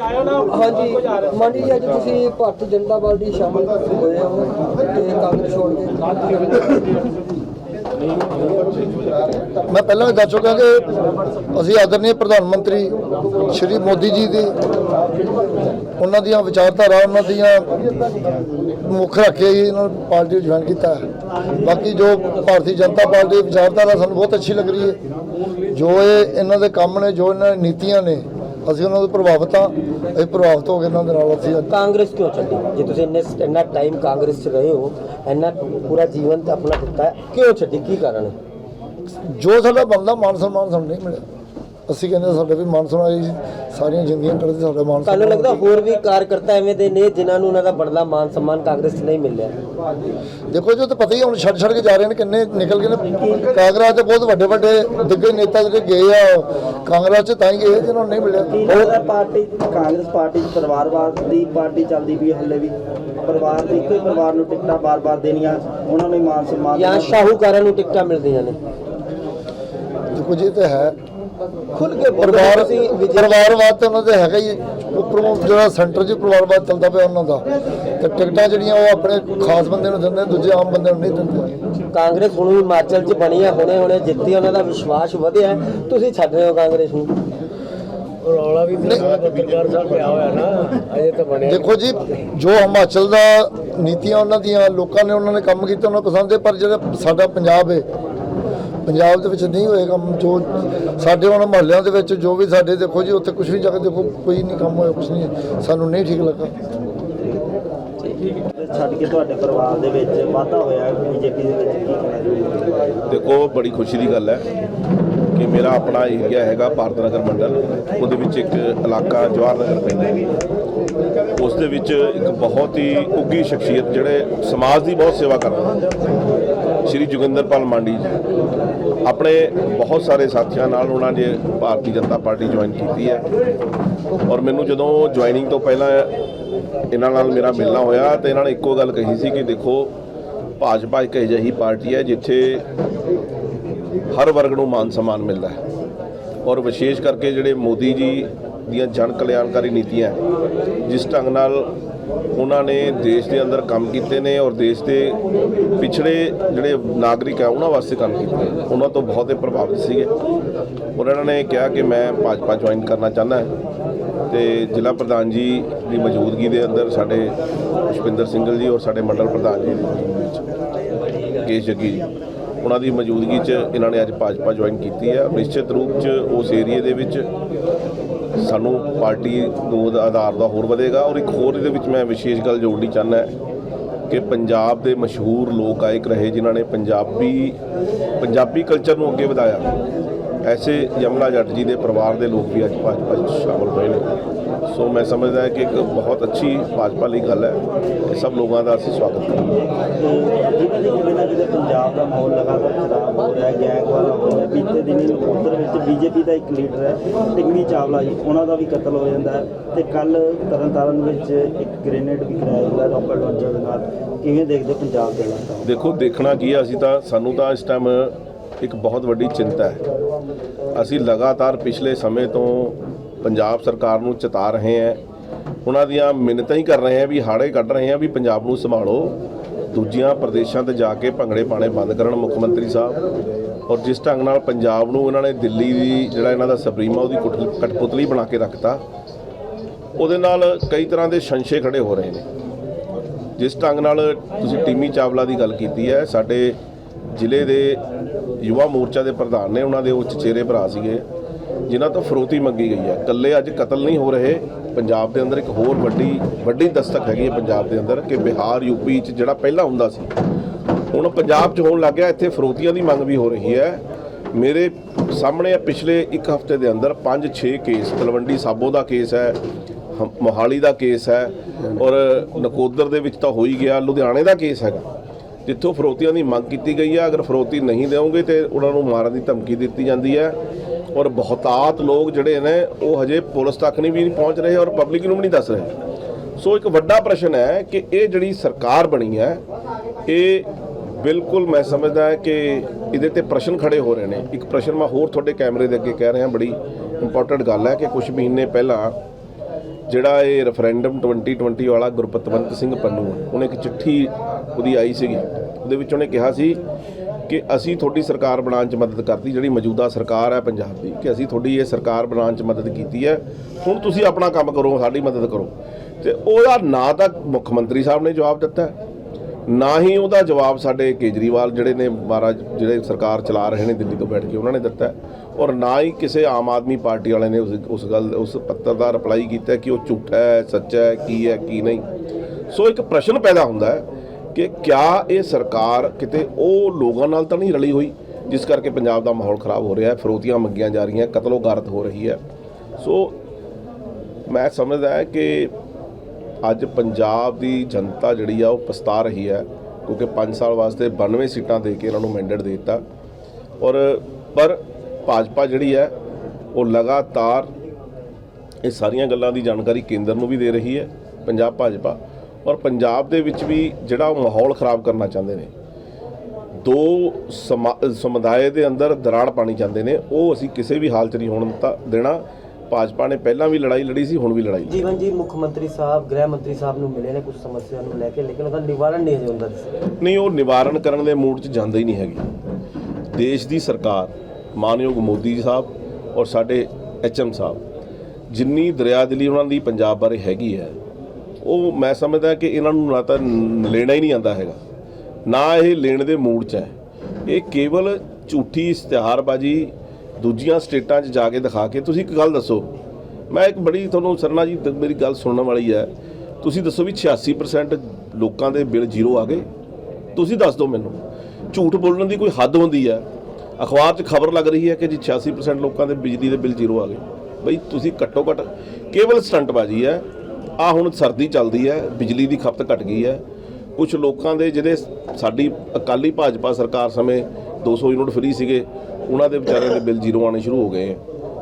ਹਾਂਜੀ। ਮਾਨੀ ਜੀ ਅੱਜ ਤੁਸੀਂ ਭਾਰਤੀ ਜਨਤਾ ਪਾਰਟੀ ਸ਼ਾਮਲ ਹੋਏ ਹੋ ਤੇ ਕਾਂਗਰਸ ਛੋੜ ਕੇ। ਮੈਂ ਪਹਿਲਾਂ ਵੀ ਦੱਸ ਚੁੱਕਾ ਕਿ ਅਸੀਂ ਆਦਰਨੀय ਪ੍ਰਧਾਨ ਮੰਤਰੀ ਸ਼੍ਰੀ ਮੋਦੀ ਜੀ ਦੀ ਉਹਨਾਂ ਦੀਆਂ ਵਿਚਾਰਧਾਰਾ ਉਹਨਾਂ ਦੀਆਂ ਮੁੱਖ ਰੱਖ ਕੇ ਹੀ ਇਹਨਾਂ ਨੂੰ ਪਾਰਟੀ ਜੁਆਇਨ ਕੀਤਾ ਹੈ। ਬਾਕੀ ਜੋ ਭਾਰਤੀ ਜਨਤਾ ਪਾਰਟੀ ਦੀ ਵਿਚਾਰਧਾਰਾ ਸਾਨੂੰ ਬਹੁਤ ਅੱਛੀ ਲੱਗ ਰਹੀ ਹੈ। ਜੋ ਇਹ ਇਹਨਾਂ ਦੇ ਕੰਮ ਨੇ ਜੋ ਇਹਨਾਂ ਦੀ ਨੀਤੀਆਂ ਨੇ ਅਸੀਂ ਉਹਨਾਂ ਤੋਂ ਪ੍ਰਭਾਵਿਤ ਹਾਂ ਅਸੀਂ ਪ੍ਰਭਾਵਿਤ ਹੋ ਕੇ ਇਹਨਾਂ ਦੇ ਨਾਲ ਅਸੀਂ ਅੱਜ ਕਾਂਗਰਸ ਕਿਉਂ ਛੱਡੀ ਜੇ ਤੁਸੀਂ ਇੰਨੇ ਇੰਨਾ ਟਾਈਮ ਕਾਂਗਰਸ 'ਚ ਰਹੇ ਹੋ ਇੰਨਾ ਪੂਰਾ ਜੀਵਨ ਤੇ ਆਪਣਾ ਦਿੱਤਾ ਹੈ, ਕਿਉਂ ਛੱਡੀ? ਕੀ ਕਾਰਨ ਹੈ? ਜੋ ਸਾਡਾ ਬੰਦਾ ਮਾਨ ਸਨਮਾਨ ਸਾਨੂੰ ਨਹੀਂ ਮਿਲਿਆ। ਅਸੀਂ ਕਹਿੰਦੇ ਸਾਡੇ ਵੀ ਮਾਨ ਅਸੀਂ ਸਾਰੀਆਂ ਜ਼ਿੰਦਗੀਆਂ ਕਰਦੇ ਸਾਡਾ ਮਾਨ ਤੁਹਾਨੂੰ ਲੱਗਦਾ ਹੋਰ ਵੀ ਕਾਰਕਰਤਾ ਐਵੇਂ ਦੇ ਨੇ ਜਿਨ੍ਹਾਂ ਨੂੰ ਉਹਨਾਂ ਦਾ ਬੜਦਾ ਮਾਨ ਸਨਮਾਨ ਕਾਂਗਰਸ 'ਚ ਨਹੀਂ ਮਿਲਿਆ? ਦੇਖੋ ਜੋ ਤਾਂ ਪਤਾ ਹੀ ਹੁਣ ਛੱਡ ਛੱਡ ਕੇ ਜਾ ਰਹੇ ਨੇ ਕਿੰਨੇ ਨਿਕਲ ਗਏ ਨੇ। ਕਾਂਗਰਸ ਦੇ ਬਹੁਤ ਵੱਡੇ ਵੱਡੇ ਦਿੱਗਜ ਨੇਤਾ ਜਿਹੜੇ ਗਏ ਆ ਕਾਂਗਰਸ ਚ ਤਾਂ ਹੀ ਗਏ ਜਿਹਨਾਂ ਨੂੰ ਨਹੀਂ ਮਿਲਿਆ। ਉਹਦਾ ਪਾਰਟੀ ਕਾਂਗਰਸ ਪਾਰਟੀ 'ਚ ਪਰਿਵਾਰਵਾਦ ਦੀ ਪਾਰਟੀ ਚੱਲਦੀ ਵੀ ਹੱਲੇ ਵੀ? ਪਰਿਵਾਰ ਦੀ ਇੱਕੋ ਹੀ ਪਰਿਵਾਰ ਨੂੰ ਟਿਕਟਾਂ ਬਾਰ-ਬਾਰ ਦੇਣੀਆਂ ਉਹਨਾਂ ਨੂੰ ਹੀ ਮਾਨ ਸਨਮਾਨ ਜਾਂ ਸ਼ਾਹੂਕਾਰਾਂ ਨੂੰ ਟਿਕਟਾਂ ਮਿਲਦੀਆਂ ਨੇ? ਦੇਖੋ ਜੀ ਇਹ ਤਾਂ ਹੈ। ਖੁੱਲ ਕੇ ਪਰਿਵਾਰ ਪਰਿਵਾਰਵਾਦ ਤਾਂ ਉਹਨਾਂ ਦੇ ਹੈਗਾ ਹੀ ਉੱਪਰੋਂ ਜਿਹੜਾ ਸੈਂਟਰ 'ਚ ਪਰਿਵਾਰਵਾਦ ਚੱਲਦਾ ਪਿਆ ਉਹਨਾਂ ਦਾ। ਤੇ ਟਿਕਟਾਂ ਜਿਹੜੀਆਂ ਉਹ ਆਪਣੇ ਖਾਸ ਬੰਦੇ ਨੂੰ ਦਿੰਦੇ ਦੂਜੇ ਆਮ ਬੰਦੇ ਨੂੰ ਨਹੀਂ ਦਿੰਦੇ। ਕਾਂਗਰਸ ਹੁਣ ਵੀ ਹਿਮਾਚਲ 'ਚ ਬਣੀ ਹੈ ਹੁਣੇ ਹੁਣੇ ਜਿੱਤੀ ਉਹਨਾਂ ਦਾ ਵਿਸ਼ਵਾਸ ਵਧਿਆ। ਤੁਸੀਂ ਛੱਡ ਰਹੇ ਹੋ ਕਾਂਗਰਸ ਨੂੰ? ਦੇਖੋ ਜੀ ਜੋ ਹਿਮਾਚਲ ਦਾ ਨੀਤੀਆਂ ਉਹਨਾਂ ਦੀਆਂ ਲੋਕਾਂ ਨੇ ਉਹਨਾਂ ਨੇ ਕੰਮ ਕੀਤੇ ਉਹਨਾਂ ਨੂੰ ਪਸੰਦ ਹੈ ਪਰ ਜਿਹੜਾ ਸਾਡਾ ਪੰਜਾਬ ਹੈ ਪੰਜਾਬ ਦੇ ਵਿੱਚ ਨਹੀਂ ਹੋਏ ਕੰਮ ਜੋ ਸਾਡੇ ਉਹਨਾਂ ਮਹੱਲਿਆਂ ਦੇ ਵਿੱਚ ਜੋ ਵੀ ਸਾਡੇ ਦੇਖੋ ਜੀ ਉੱਥੇ ਕੁਝ ਵੀ ਜਗ੍ਹਾ ਦੇਖੋ ਕੋਈ ਨਹੀਂ ਕੰਮ ਹੋਇਆ ਕੁਝ ਨਹੀਂ ਸਾਨੂੰ ਨਹੀਂ ਠੀਕ ਲੱਗਾ। ਛੱਡ ਕੇ ਤੁਹਾਡੇ ਪਰਿਵਾਰ ਦੇ ਵਿੱਚ ਵਾਧਾ ਹੋਇਆ ਬੀਜੇਪੀ ਦੇ ਵਿੱਚ ਕੀ ਕਹਿਣਾ ਦੇਖੋ ਬੜੀ ਖੁਸ਼ੀ ਦੀ ਗੱਲ ਹੈ ਕਿ ਮੇਰਾ ਆਪਣਾ ਏਰੀਆ ਹੈਗਾ ਭਾਰਤ ਨਗਰ ਮੰਡਲ। ਉਹਦੇ ਵਿੱਚ ਇੱਕ ਇਲਾਕਾ ਜਵਾਹਰ ਨਗਰ ਪੈਂਦਾ ਹੈ। ਉਸ ਦੇ ਵਿੱਚ ਇੱਕ ਬਹੁਤ ਹੀ ਉੱਗੀ ਸ਼ਖਸੀਅਤ ਜਿਹੜੇ ਸਮਾਜ ਦੀ ਬਹੁਤ ਸੇਵਾ ਕਰਦੇ ਸ਼੍ਰੀ ਜੋਗਿੰਦਰਪਾਲ ਮਾਂਡੀ ਜੀ। ਆਪਣੇ ਬਹੁਤ ਸਾਰੇ ਸਾਥੀਆਂ ਨਾਲ ਉਹਨਾਂ ਨੇ ਭਾਰਤੀ ਜਨਤਾ ਪਾਰਟੀ ਜੁਆਇਨ ਕੀਤੀ ਹੈ। ਔਰ ਮੈਨੂੰ ਜਦੋਂ ਜੁਆਇਨਿੰਗ ਤੋਂ ਪਹਿਲਾਂ ਇਹਨਾਂ ਨਾਲ ਮੇਰਾ ਮਿਲਣਾ ਹੋਇਆ ਤੇ ਇਹਨਾਂ ਨੇ ਇੱਕੋ ਗੱਲ ਕਹੀ ਸੀ ਕਿ ਦੇਖੋ, ਭਾਜਪਾ ਇੱਕ ਅਜਿਹੀ ਪਾਰਟੀ ਹੈ ਜਿੱਥੇ ਹਰ ਵਰਗ ਨੂੰ ਮਾਨ ਸਨਮਾਨ ਮਿਲਦਾ ਹੈ। ਔਰ ਵਿਸ਼ੇਸ਼ ਕਰਕੇ ਜਿਹੜੇ ਮੋਦੀ ਜੀ ਦੀਆਂ ਜਨ ਕਲਿਆਣਕਾਰੀ ਨੀਤੀਆਂ ਜਿਸ ਢੰਗ ਨਾਲ ਉਹਨਾਂ ਨੇ ਦੇਸ਼ ਦੇ ਅੰਦਰ ਕੰਮ ਕੀਤੇ ਨੇ ਔਰ ਦੇਸ਼ ਦੇ ਪਿਛੜੇ ਜਿਹੜੇ ਨਾਗਰਿਕ ਆ, ਉਹਨਾਂ ਵਾਸਤੇ ਕੰਮ ਕੀਤੇ ਉਹਨਾਂ ਤੋਂ ਬਹੁਤੇ ਪ੍ਰਭਾਵਿਤ ਸੀਗੇ। ਔਰ ਇਹਨਾਂ ਨੇ ਕਿਹਾ ਕਿ ਮੈਂ ਭਾਜਪਾ ਜੁਆਇਨ ਕਰਨਾ ਚਾਹੁੰਦਾ ਤੇ ਜ਼ਿਲ੍ਹਾ ਪ੍ਰਧਾਨ ਜੀ ਦੀ ਮੌਜੂਦਗੀ ਦੇ ਅੰਦਰ ਸਾਡੇ ਪੁਸ਼ਪਿੰਦਰ ਸਿੰਘਲ ਜੀ ਔਰ ਸਾਡੇ ਮੰਡਲ ਪ੍ਰਧਾਨ ਜੀ ਕੇਸ਼ ਜੱਗੀ ਜੀ, ਉਹਨਾਂ ਦੀ ਮੌਜੂਦਗੀ 'ਚ ਇਹਨਾਂ ਨੇ ਅੱਜ ਭਾਜਪਾ ਜੁਆਇਨ ਕੀਤੀ ਹੈ ਨਿਸ਼ਚਿਤ ਰੂਪ 'ਚ ਉਸ ਏਰੀਏ ਦੇ ਵਿੱਚ ਸਾਨੂੰ ਪਾਰਟੀ ਨੂੰ ਉਹਦਾ ਆਧਾਰ ਦਾ ਹੋਰ ਵਧੇਗਾ ਔਰ ਇੱਕ ਹੋਰ ਇਹਦੇ ਵਿੱਚ ਮੈਂ ਵਿਸ਼ੇਸ਼ ਗੱਲ ਜੋੜਨੀ ਚਾਹੁੰਦਾ ਕਿ ਪੰਜਾਬ ਦੇ ਮਸ਼ਹੂਰ ਲੋਕ ਗਾਇਕ ਰਹੇ ਜਿਨ੍ਹਾਂ ਨੇ ਪੰਜਾਬੀ ਪੰਜਾਬੀ ਕਲਚਰ ਨੂੰ ਅੱਗੇ ਵਧਾਇਆ। ਐਸੇ ਯਮਲਾ ਜੱਟ ਜੀ ਦੇ ਪਰਿਵਾਰ ਦੇ ਲੋਕ ਵੀ ਅੱਜ ਭਾਜਪਾ 'ਚ ਸ਼ਾਮਲ ਹੋਏ ਨੇ। ਸੋ ਮੈਂ ਸਮਝਦਾ ਹਾਂ ਕਿ ਇੱਕ ਬਹੁਤ ਅੱਛੀ ਭਾਜਪਾ ਲਈ ਗੱਲ ਹੈ ਇਹ ਸਭ ਲੋਕਾਂ ਦਾ ਅਸੀਂ ਸਵਾਗਤ ਕਰਾਂਗੇ ਪੰਜਾਬ ਦਾ ਮਾਹੌਲ ਲਗਾਤਾਰ ਖਰਾਬ ਹੋ ਰਿਹਾ ਗੈਂਗ ਵਾਲਾ ਹੋ ਰਿਹਾ ਬੀਤੇ ਦਿਨੀ ਨਕੋਦਰ ਵਿੱਚ ਬੀਜੇਪੀ ਦਾ ਇੱਕ ਲੀਡਰ ਹੈ ਟਿੰਮੀ ਚਾਵਲਾ ਜੀ ਉਹਨਾਂ ਦਾ ਵੀ ਕਤਲ ਹੋ ਜਾਂਦਾ ਹੈ ਤੇ ਕੱਲ ਤਰਨਤਾਰਨ ਵਿੱਚ ਇੱਕ ਗ੍ਰੇਨੇਡ ਵੀ ਕਰਾਇਆ ਜਾਂਦਾ ਰਾਕਟ ਲਾਂਚਰ ਦੇ ਨਾਲ। ਕਿਵੇਂ ਦੇਖਦੇ ਪੰਜਾਬ ਦੇ ਹਾਲਾਤਾਂ? ਦੇਖੋ ਦੇਖਣਾ ਕੀ ਹੈ ਅਸੀਂ ਤਾਂ ਸਾਨੂੰ ਤਾਂ ਇਸ ਟਾਈਮ ਇੱਕ ਬਹੁਤ ਵੱਡੀ ਚਿੰਤਾ ਹੈ। ਅਸੀਂ ਲਗਾਤਾਰ ਪਿਛਲੇ ਸਮੇਂ ਤੋਂ ਪੰਜਾਬ ਸਰਕਾਰ ਨੂੰ ਚਿਤਾ ਰਹੇ ਹਾਂ। ਉਹਨਾਂ ਦੀਆਂ ਮਿੰਨਤਾਂ ਹੀ ਕਰ ਰਹੇ ਹਾਂ ਵੀ ਹਾੜੇ ਕੱਢ ਰਹੇ ਹਾਂ ਵੀ ਪੰਜਾਬ ਨੂੰ ਸੰਭਾਲੋ। ਦੂਜੀਆਂ ਪ੍ਰਦੇਸ਼ਾਂ ਤੇ ਜਾ ਕੇ ਭੰਗੜੇ ਪਾਣੇ ਬੰਦ ਕਰਨ ਮੁੱਖ ਮੰਤਰੀ ਸਾਹਿਬ। ਔਰ ਜਿਸ ਢੰਗ ਨਾਲ ਪੰਜਾਬ ਨੂੰ ਇਹਨਾਂ ਨੇ ਦਿੱਲੀ ਦੀ ਜਿਹੜਾ ਇਹਨਾਂ ਦਾ ਸੁਪਰੀਮਾ ਉਹਦੀ ਕੁੱਟ- ਕਠਪੁਤਲੀ ਬਣਾ ਕੇ ਰੱਖਤਾ, ਉਹਦੇ ਨਾਲ ਕਈ ਤਰ੍ਹਾਂ ਦੇ ਸੰਸ਼ੇ ਖੜੇ ਹੋ ਰਹੇ ਨੇ। ਜਿਸ ਢੰਗ ਨਾਲ ਤੁਸੀਂ ਟੀਮੀ ਚਾਵਲਾ ਦੀ ਗੱਲ ਕੀਤੀ ਹੈ, ਸਾਡੇ ਜ਼ਿਲ੍ਹੇ ਦੇ ਯੁਵਾ ਮੋਰਚਾ ਦੇ ਪ੍ਰਧਾਨ ਨੇ ਉਹਨਾਂ ਦੇ ਉਹ ਚਚੇਰੇ ਭਰਾ ਸੀਗੇ, ਜਿਨ੍ਹਾਂ ਤੋਂ ਫਰੋਤੀ ਮੰਗੀ ਗਈ ਹੈ। ਇਕੱਲੇ ਅੱਜ ਕਤਲ ਨਹੀਂ ਹੋ ਰਹੇ। ਪੰਜਾਬ ਦੇ ਅੰਦਰ ਇੱਕ ਹੋਰ ਵੱਡੀ ਵੱਡੀ ਦਸਤਕ ਹੈਗੀ ਹੈ ਪੰਜਾਬ ਦੇ ਅੰਦਰ ਕਿ ਬਿਹਾਰ ਯੂਪੀ ਚ ਜਿਹੜਾ ਪਹਿਲਾਂ ਹੁੰਦਾ ਸੀ। ਹੁਣ ਪੰਜਾਬ 'ਚ ਹੋਣ ਲੱਗ ਗਿਆ। ਇੱਥੇ ਫਰੋਤੀਆਂ ਦੀ ਮੰਗ ਵੀ ਹੋ ਰਹੀ ਹੈ। ਮੇਰੇ ਸਾਹਮਣੇ ਪਿਛਲੇ ਇੱਕ ਹਫ਼ਤੇ ਦੇ ਅੰਦਰ 5-6 ਕੇਸ। ਤਲਵੰਡੀ ਸਾਬੋ ਦਾ ਕੇਸ ਹੈ, ਹਮ- ਮੋਹਾਲੀ ਦਾ ਕੇਸ ਹੈ, ਔਰ ਨਕੋਦਰ ਦੇ ਵਿੱਚ ਤਾਂ ਹੋ ਹੀ ਗਿਆ। ਲੁਧਿਆਣੇ ਦਾ ਕੇਸ ਹੈਗਾ। ਜਿੱਥੋਂ ਫਰੋਤੀਆਂ ਦੀ ਮੰਗ ਕੀਤੀ ਗਈ ਹੈ, ਅਗਰ ਫਰੋਤੀ ਨਹੀਂ ਦੇਵੋਗੇ ਤੇ ਉਹਨਾਂ ਨੂੰ ਮਾਰਨ ਦੀ ਧਮਕੀ ਦਿੱਤੀ ਜਾਂਦੀ ਹੈ। ਔਰ ਬਹੁਤਾਤ ਲੋਕ ਜਿਹੜੇ ਨੇ, ਉਹ ਹਜੇ ਪੁਲਿਸ ਤੱਕ ਨਹੀਂ ਵੀ ਨਹੀਂ ਪਹੁੰਚ ਰਹੇ ਔਰ ਪਬਲਿਕ ਨੂੰ ਵੀ ਨਹੀਂ ਦੱਸ ਰਹੇ। ਸੋ ਇੱਕ ਵੱਡਾ ਪ੍ਰਸ਼ਨ ਹੈ ਕਿ ਇਹ ਜਿਹੜੀ ਸਰਕਾਰ ਬਣੀ ਹੈ, ਇਹ ਬਿਲਕੁਲ ਮੈਂ ਸਮਝਦਾ ਕਿ ਇਹਦੇ ਤੇ ਪ੍ਰਸ਼ਨ ਖੜੇ ਹੋ ਰਹੇ ਨੇ। ਇੱਕ ਪ੍ਰਸ਼ਨ ਮੈਂ ਹੋਰ ਤੁਹਾਡੇ ਕੈਮਰੇ ਦੇ ਅੱਗੇ ਕਹਿ ਰਿਹਾ, ਬੜੀ ਇੰਪੋਰਟੈਂਟ ਗੱਲ ਹੈ ਕਿ ਕੁਝ ਮਹੀਨੇ ਪਹਿਲਾਂ ਜਿਹੜਾ ਇਹ ਰੈਫਰੈਂਡਮ 2020 ਵਾਲਾ ਗੁਰਪਤਵੰਤ ਸਿੰਘ ਪੰਨੂ, ਉਹਨੇ ਇੱਕ ਚਿੱਠੀ ਉਹਦੀ ਆਈ ਸੀਗੀ, ਉਹਦੇ ਵਿੱਚ ਉਹਨੇ ਕਿਹਾ ਸੀ ਕਿ ਅਸੀਂ ਤੁਹਾਡੀ ਸਰਕਾਰ ਬਣਾਉਣ 'ਚ ਮਦਦ ਕਰਤੀ, ਜਿਹੜੀ ਮੌਜੂਦਾ ਸਰਕਾਰ ਹੈ ਪੰਜਾਬ ਦੀ, ਕਿ ਅਸੀਂ ਤੁਹਾਡੀ ਇਹ ਸਰਕਾਰ ਬਣਾਉਣ 'ਚ ਮਦਦ ਕੀਤੀ ਹੈ। ਹੁਣ ਤੁਸੀਂ ਆਪਣਾ ਕੰਮ ਕਰੋ, ਸਾਡੀ ਮਦਦ ਕਰੋ। ਤੇ ਉਹਦਾ ਨਾ ਤਾਂ ਮੁੱਖ ਮੰਤਰੀ ਸਾਹਿਬ ਨੇ ਜਵਾਬ ਦਿੱਤਾ, ਨਾ ਹੀ ਉਹਦਾ ਜਵਾਬ ਸਾਡੇ ਕੇਜਰੀਵਾਲ ਜਿਹੜੇ ਨੇ ਮਹਾਰਾਜ, ਜਿਹੜੇ ਸਰਕਾਰ ਚਲਾ ਰਹੇ ਨੇ ਦਿੱਲੀ ਤੋਂ ਬੈਠ ਕੇ, ਉਹਨਾਂ ਨੇ ਦਿੱਤਾ। ਔਰ ਨਾ ਹੀ ਕਿਸੇ ਆਮ ਆਦਮੀ ਪਾਰਟੀ ਵਾਲੇ ਨੇ ਉਸ ਉਸ ਗੱਲ, ਉਸ ਪੱਤਰ ਦਾ ਰਿਪਲਾਈ ਕੀਤਾ ਕਿ ਉਹ ਝੂਠਾ ਹੈ, ਸੱਚਾ ਹੈ, ਕੀ ਹੈ, ਕੀ ਨਹੀਂ। ਸੋ ਇੱਕ ਪ੍ਰਸ਼ਨ ਪੈਦਾ ਹੁੰਦਾ ਹੈ ਕਿ ਕਿਆ ਇਹ ਸਰਕਾਰ ਕਿਤੇ ਉਹ ਲੋਕਾਂ ਨਾਲ ਤਾਂ ਨਹੀਂ ਰਲੀ ਹੋਈ, ਜਿਸ ਕਰਕੇ ਪੰਜਾਬ ਦਾ ਮਾਹੌਲ ਖਰਾਬ ਹੋ ਰਿਹਾ ਹੈ, ਫਿਰੋਤੀਆਂ ਮੰਗੀਆਂ ਜਾ ਰਹੀਆਂ ਕਤਲੋ ਗਾਰਤ ਹੋ ਰਹੀ ਹੈ। ਸੋ, ਮੈਂ ਸਮਝਦਾ ਹੈ ਕਿ ਅੱਜ ਪੰਜਾਬ ਦੀ ਜਨਤਾ ਜਿਹੜੀ ਆ, ਉਹ ਪਛਤਾ ਰਹੀ ਹੈ, ਕਿਉਂਕਿ 5 ਸਾਲ ਵਾਸਤੇ 92 ਸੀਟਾਂ ਦੇ ਕੇ ਇਹਨਾਂ ਨੂੰ ਮੈਂਡੇਟ ਦੇ ਦਿੱਤਾ। ਔਰ, ਪਰ ਭਾਜਪਾ ਜਿਹੜੀ ਹੈ, ਉਹ ਲਗਾਤਾਰ ਇਹ ਸਾਰੀਆਂ ਗੱਲਾਂ ਦੀ ਜਾਣਕਾਰੀ ਕੇਂਦਰ ਨੂੰ ਵੀ ਦੇ ਰਹੀ ਹੈ, ਪੰਜਾਬ ਭਾਜਪਾ। ਔਰ ਪੰਜਾਬ ਦੇ ਵਿੱਚ ਵੀ ਜਿਹੜਾ ਉਹ ਮਾਹੌਲ ਖਰਾਬ ਕਰਨਾ ਚਾਹੁੰਦੇ ਨੇ। ਦੋ ਸਮਾ- ਸਮੁਦਾਇ ਦੇ ਅੰਦਰ ਦਰਾੜ ਪਾਣੀ ਚਾਹੁੰਦੇ ਨੇ ਉਹ ਅਸੀਂ ਕਿਸੇ ਵੀ ਹਾਲ 'ਚ ਨਹੀਂ ਹੋਣ ਦਿੱਤਾ ਦੇਣਾ। ਭਾਜਪਾ ਨੇ ਪਹਿਲਾਂ ਵੀ ਲੜਾਈ ਲੜੀ ਸੀ ਹੁਣ ਵੀ ਲੜਾਈ। ਜੀਵਨ ਜੀ ਮੁੱਖ ਮੰਤਰੀ ਸਾਹਿਬ ਗ੍ਰਹਿ ਮੰਤਰੀ ਸਾਹਿਬ ਨੂੰ ਮਿਲੇ ਨੇ ਕੁਝ ਸਮੱਸਿਆ ਨੂੰ ਲੈ ਕੇ ਲੇਕਿਨ ਉਹਦਾ ਨਿਵਾਰਨ ਨਹੀਂ ਹੁੰਦਾ ਨਹੀਂ ਉਹ ਨਿਵਾਰਨ ਕਰਨ ਦੇ ਮੂਡ 'ਚ ਜਾਂਦੇ ਹੀ ਨਹੀਂ ਹੈਗੇ। ਦੇਸ਼ ਦੀ ਸਰਕਾਰ ਮਾਨਯੋਗ ਮੋਦੀ ਜੀ ਸਾਹਿਬ ਔਰ ਸਾਡੇ ਐਚਐਮ ਸਾਹਿਬ ਜਿੰਨੀ ਦਰਿਆਦਿਲੀ ਉਹਨਾਂ ਦੀ ਪੰਜਾਬ ਬਾਰੇ ਹੈਗੀ ਹੈ ਉਹ ਮੈਂ ਸਮਝਦਾ ਕਿ ਇਹਨਾਂ ਨੂੰ ਨਾ ਤਾਂ ਲੈਣਾ ਹੀ ਨਹੀਂ ਆਂਦਾ ਹੈਗਾ। ਨਾ ਇਹ ਲੈਣ ਦੇ ਮੂਡ 'ਚ ਹੈ। ਇਹ ਕੇਵਲ ਝੂਠੀ ਇਸ਼ਤਿਹਾਰਬਾਜ਼ੀ ਦੂਜੀਆਂ ਸਟੇਟਾਂ 'ਚ ਜਾ ਕੇ ਦਿਖਾ ਕੇ ਤੁਸੀਂ ਇੱਕ ਗੱਲ ਦੱਸੋ। ਮੈਂ ਇੱਕ ਬੜੀ ਤੁਹਾਨੂੰ ਸਰਨਾ ਜੀ ਮੇਰੀ ਗੱਲ ਸੁਣਨ ਵਾਲੀ ਹੈ। ਤੁਸੀਂ ਦੱਸੋ ਵੀ 86% ਲੋਕਾਂ ਦੇ ਬਿੱਲ ਜ਼ੀਰੋ ਆ ਗਏ। ਤੁਸੀਂ ਦੱਸ ਦਿਓ ਮੈਨੂੰ। ਝੂਠ ਬੋਲਣ ਦੀ ਕੋਈ ਹੱਦ ਹੁੰਦੀ ਹੈ? ਅਖਬਾਰ 'ਚ ਖਬਰ ਲੱਗ ਰਹੀ ਹੈ ਕਿ ਜੀ 86% ਲੋਕਾਂ ਦੇ ਬਿਜਲੀ ਦੇ ਬਿੱਲ ਜ਼ੀਰੋ ਆ ਗਏ। ਬਈ ਤੁਸੀਂ ਘੱਟੋ ਘੱਟ ਕੇਵਲ ਸਟੰਟਬਾਜ਼ੀ ਹੈ। ਆ ਹੁਣ ਸਰਦੀ ਚੱਲਦੀ ਹੈ, ਬਿਜਲੀ ਦੀ ਖਪਤ ਘਟ ਗਈ ਹੈ। ਕੁਝ ਲੋਕਾਂ ਦੇ ਜਿਹੜੇ ਸਾਡੀ ਅਕਾਲੀ ਭਾਜਪਾ ਸਰਕਾਰ ਸਮੇਂ 200 ਯੂਨਿਟ ਫ੍ਰੀ ਸੀਗੇ, ਉਹਨਾਂ ਦੇ ਵਿਚਾਰਿਆਂ ਦੇ ਬਿੱਲ ਜ਼ੀਰੋ ਆਣੇ ਸ਼ੁਰੂ ਹੋ ਗਏ ਹੈ।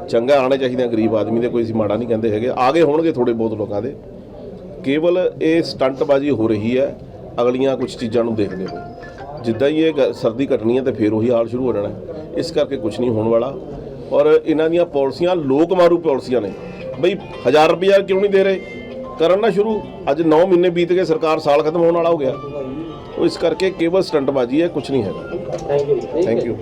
ਚੰਗਾ ਆਣੇ ਚਾਹੀਦੇ ਗਰੀਬ ਆਦਮੀ ਦੇ, ਕੋਈ ਅਸੀਂ ਮਾੜਾ ਨਹੀਂ ਕਹਿੰਦੇ ਹੈਗੇ। ਆ ਗਏ ਹੋਣਗੇ ਥੋੜੇ ਬਹੁਤ ਲੋਕਾਂ ਦੇ। ਕੇਵਲ ਇਹ ਸਟੰਟਬਾਜ਼ੀ ਹੋ ਰਹੀ ਹੈ, ਅਗਲੀਆਂ ਕੁਝ ਚੀਜ਼ਾਂ ਨੂੰ ਦੇਖਦੇ ਹੋਏ। ਜਿੱਦਾਂ ਹੀ ਇਹ ਗ- ਸਰਦੀ ਘਟਣੀ ਹੈ ਤੇ ਫਿਰ ਉਹੀ ਹਾਲ ਸ਼ੁਰੂ ਹੋ ਜਾਣਾ ਇਸ ਕਰਕੇ ਕੁਝ ਨਹੀਂ ਹੋਣ ਵਾਲਾ। ਔਰ ਇਹਨਾਂ ਦੀਆਂ ਪਾਲਿਸੀਆਂ, ਲੋਕ ਮਾਰੂ ਪਾਲਿਸੀਆਂ ਨੇ। ਬਈ 1000 ਰੁਪਇਆ ਕਿਉਂ ਨਹੀਂ ਦੇ ਰਹੇ? ਕਰਨ ਨਾ ਸ਼ੁਰੂ। ਅੱਜ 9 ਮਹੀਨੇ ਬੀਤ ਗਏ ਸਰਕਾਰ ਸਾਲ ਖਤਮ ਹੋਣ ਵਾਲਾ ਹੋ ਗਿਆ। ਉਹ ਇਸ ਕਰਕੇ ਕੇਵਲ ਸਟੰਟਬਾਜ਼ੀ ਹੈ ਕੁਝ ਨਹੀਂ ਹੈਗਾ। Thank you thank you